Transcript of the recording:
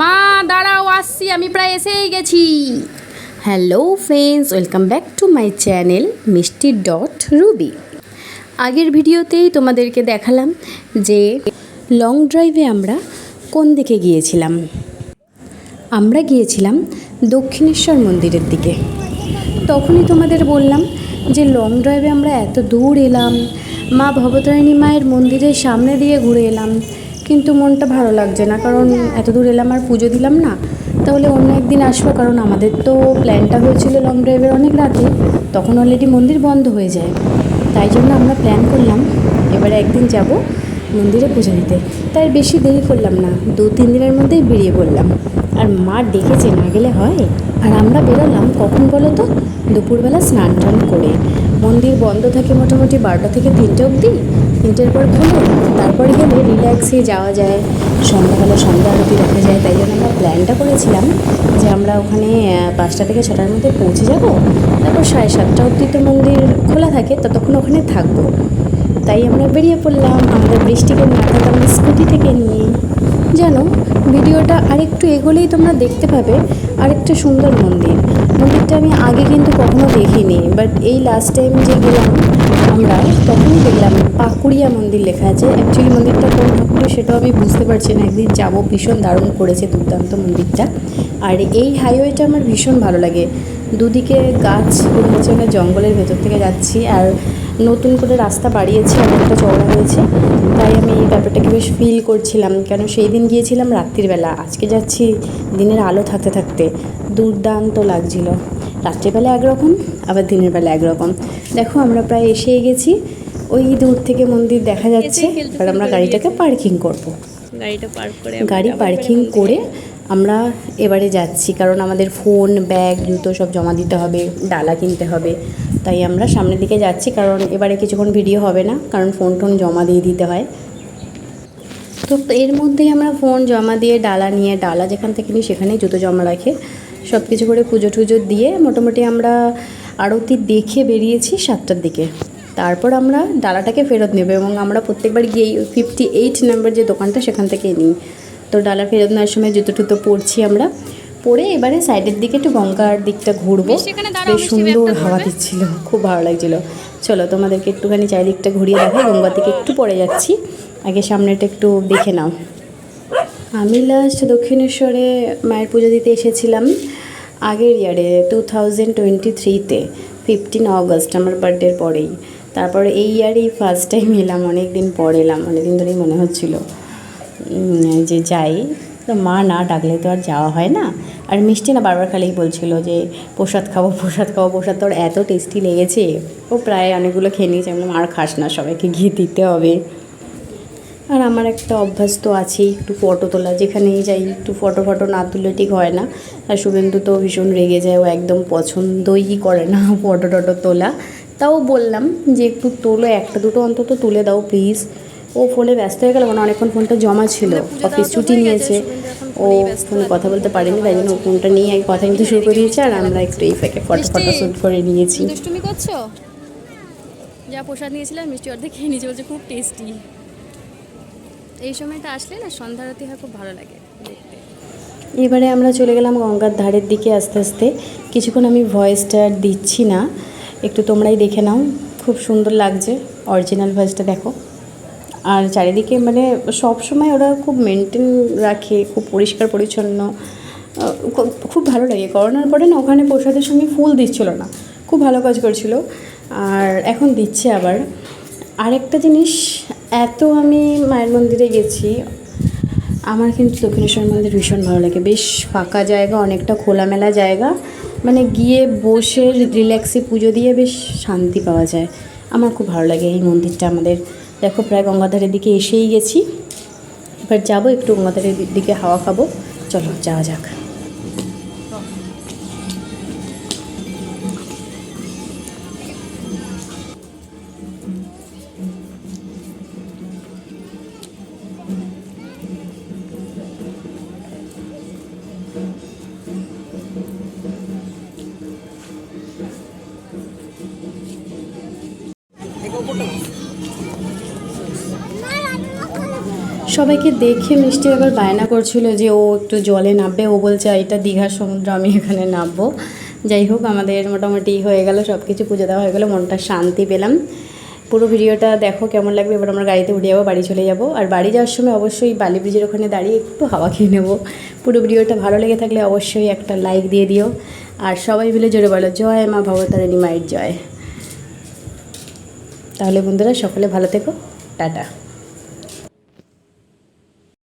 মা, দাঁড়াও, আসছি, আমি প্রায় এসেই গেছি। Hello friends welcome back to my channel Mishti dot Ruby আগের ভিডিওতেই তোমাদেরকে দেখালাম যে লং ড্রাইভে আমরা কোন দিকে গিয়েছিলাম। আমরা গিয়েছিলাম দক্ষিণেশ্বর মন্দিরের দিকে। তখনই তোমাদের বললাম যে লং ড্রাইভে আমরা এত দূর এলাম। মা ভবতারিণী মায়ের মন্দিরের সামনে দিয়ে ঘুরে এলাম। কিন্তু মনটা ভালো লাগছে না, কারণ এত দূর এলাম আর পুজো দিলাম না। তাহলে অন্য একদিন আসব, কারণ আমাদের তো প্ল্যানটা হয়েছিল লং ড্রাইভের অনেক রাতে, তখন অলরেডি মন্দির বন্ধ হয়ে যায়। তাই জন্য আমরা প্ল্যান করলাম, এবারে একদিন যাব। মন্দিরে পুজো দিতে। তাই বেশি দেরি করলাম না, দু তিন দিনের মধ্যেই বেরিয়ে পড়লাম। আর মা ডেকেছে, না গেলে হয়? আর আমরা বেরোলাম কখন বলো তো? দুপুরবেলা স্নান টান করে। মন্দির বন্ধ থাকে মোটামুটি বারোটা থেকে তিনটে অবধি। তিনটের পর খোলো তারপর গেলে রিল্যাক্সে যাওয়া যায়। সন্ধ্যাবেলা সন্ধ্যা আরতি দেখা যায়, তাই জন্য আমরা প্ল্যানটা করেছিলাম যে আমরা ওখানে পাঁচটা থেকে ছটার মধ্যে পৌঁছে যাব। তারপর সাড়ে সাতটা অবধি তো মন্দির খোলা থাকে, ততক্ষণ ওখানে থাকব। তাই আমরা বেরিয়ে পড়লাম। আমাদের বৃষ্টিকে মাথাতে আমরা স্কুটি থেকে নিয়ে। জানো, ভিডিওটা আরেকটু এগোলেই তোমরা দেখতে পাবে আরেকটা সুন্দর মন্দির। মন্দিরটা আমি আগে কিন্তু কখনো দেখিনি বাট এই লাস্ট টাইম যে গেলাম আমরা, তখনই দেখলাম পাকুড়িয়া মন্দির লেখা আছে। অ্যাকচুয়ালি মন্দিরটা কোন ঠাকুরের সেটাও আমি বুঝতে পারছি না। একদিন যাব, ভীষণ দারুণ করেছে দুর্দান্ত মন্দিরটা। আর এই হাইওয়েটা আমার ভীষণ ভালো লাগে। দুদিকে গাছ আমরা জঙ্গলের ভেতর থেকে যাচ্ছি, আর নতুন করে রাস্তা বাড়িয়েছে অনেকটা চওড়া হয়েছে। তাই আমি এই ব্যাপারটাকে বেশ ফিল করছিলাম। কেন সেই দিন গিয়েছিলাম রাত্রিবেলা আজকে যাচ্ছি দিনের আলো থাকতে থাকতে। দুর্দান্ত লাগছিল। রাত্রিবেলা একরকম আবার দিনের বেলা একরকম। দেখো আমরা প্রায় এসেই গেছি। ওই দূর থেকে মন্দির দেখা যাচ্ছে। এবার আমরা গাড়িটাকে পার্কিং করব। গাড়িটা পার্ক করে গাড়ি পার্কিং করে আমরা এবারে যাচ্ছি। কারণ আমাদের ফোন ব্যাগ জুতো সব জমা দিতে হবে ডালা কিনতে হবে। তাই আমরা সামনের দিকে যাচ্ছি, কারণ এবারে কিছুক্ষণ ভিডিও হবে না, কারণ ফোন টোন জমা দিয়ে দিতে হয়। তো এর মধ্যেই আমরা ফোন জমা দিয়ে, ডালা নিয়ে, ডালা যেখান থেকে নিই সেখানেই জুতো জমা রাখে। সব কিছু করে পুজো টুজো দিয়ে মোটামুটি আমরা আরতি দেখে বেরিয়েছি সাতটার দিকে। তারপর আমরা ডালাটাকে ফেরত নেব এবং আমরা প্রত্যেকবার গিয়েই ফিফটি এইট নাম্বার যে দোকানটা সেখান থেকে নিই। তো ডালা ফেরত নেওয়ার সময় জুতো টুতো পরছি আমরা। পরে এবারে সাইডের দিকে একটু গঙ্গার দিকটা ঘুরবো। বেশ সুন্দর হাওয়া। দিচ্ছিল খুব ভালো লাগছিল। চলো তোমাদেরকে একটুখানি চারিদিকটা ঘুরিয়ে দেখাই গঙ্গার দিকে একটু পরে যাচ্ছি। আগে সামনেটা একটু দেখে নাও। আমি লাস্ট দক্ষিণেশ্বরে মায়ের পুজো দিতে এসেছিলাম আগের ইয়ারে টু থাউজেন্ড টোয়েন্টি থ্রিতে ফিফটিন অগস্ট আমার বার্থডের পরেই। তারপরে এই ইয়ারেই ফার্স্ট টাইম এলাম অনেক দিন পর এলাম অনেক দিন ধরেই মনে হচ্ছিল যে যাই। তো মা না ডাকলে তো আর যাওয়া হয় না। আর মিষ্টি না বারবার খালেই বলছিল যে, প্রসাদ খাব প্রসাদ খাব, প্রসাদ তোর এত টেস্টি লেগেছে। ও প্রায় অনেকগুলো খেয়ে নিয়েছে। আমি আর খাস না, সবাইকে ঘি দিতে হবে। আর আমার একটা অভ্যাস তো আছেই, একটু ফটো তোলা। যেখানেই যাই, একটু ফটো ফটো না তুললে ঠিক হয় না। আর শুভেন্দু তো ভীষণ রেগে যায়, ও একদম পছন্দই করে না ফটো টটো তোলা। তাও বললাম যে, একটু তোলো, একটা দুটো অন্তত তুলে দাও প্লিজ ও ফোনে ব্যস্ত হয়ে গেল মানে অনেকক্ষণ ফোনটা জমা ছিল। অফিস ছুটি নিয়েছে। ও ফোনে কথা বলতে পারেনি তাই জন্য ও ফোনটা নিয়ে এই কথা কিন্তু শুরু করে দিয়েছে আর আমরা একটু এই ফাঁকে ফটো ফটো শ্যুট করে নিয়েছি। দুষ্টুমি করছ? যা প্রসাদ নিয়েছিলাম মিষ্টি অর্ধেক খেয়ে নিয়েছি বলছে খুব টেস্টি এই সময়টা আসলে না সন্ধ্যা আরতি হয় খুব ভালো লাগে দেখতে। এবারে আমরা চলে গেলাম গঙ্গার ধারের দিকে আস্তে আস্তে। কিছুক্ষণ আমি ভয়েসটা দিচ্ছি না একটু তোমরাই দেখে নাও খুব সুন্দর লাগছে অরিজিনাল ভয়েসটা দেখো। আর চারিদিকে মানে সব সময় ওরা খুব মেনটেন রাখে, খুব পরিষ্কার, পরিচ্ছন্ন খুব- ভালো লাগে। করোনার পরে না ওখানে প্রসাদের সঙ্গে ফুল দিচ্ছিল না। খুব ভালো কাজ করছিল। আর এখন দিচ্ছে আবার। আরেকটা জিনিস, এত আমি মায়ের মন্দিরে গেছি, আমার কিন্তু দক্ষিণেশ্বর মন্দির ভীষণ ভালো লাগে। বেশ ফাঁকা জায়গা, অনেকটা খোলামেলা জায়গা। মানে গিয়ে বসে রিল্যাক্সে পুজো দিয়ে বেশ শান্তি পাওয়া যায়। আমার খুব ভালো লাগে এই মন্দিরটা আমাদের। দেখো প্রায় গঙ্গাধারের দিকে এসেই গেছি। এবার যাব একটু গঙ্গাধারের দিকে হাওয়া খাব। চলো, যাওয়া যাক। সবাইকে দেখে মিষ্টি আবার বায়না করছিল যে ও একটু জলে নামবে। ও বলছে এটা দীঘার সমুদ্র, আমি এখানে নামবো। যাই হোক, আমাদের মোটামুটি হয়ে গেল সব কিছু পুজো দেওয়া হয়ে গেলো, মনটা শান্তি পেলাম। পুরো ভিডিওটা দেখো কেমন লাগবে, এবার আমরা গাড়িতে উঠে যাব, বাড়ি চলে যাব। আর বাড়ি যাওয়ার সময় অবশ্যই বালি ব্রিজের ওখানে দাঁড়িয়ে একটু হাওয়া খেয়ে নেব। পুরো ভিডিওটা ভালো লেগে থাকলে অবশ্যই একটা লাইক দিয়ে দিও। আর সবাই মিলে জোরে বলো, জয় মা ভবতারিণী মায়ের জয়। তাহলে বন্ধুরা, সকলে ভালো থেকো। টাটা।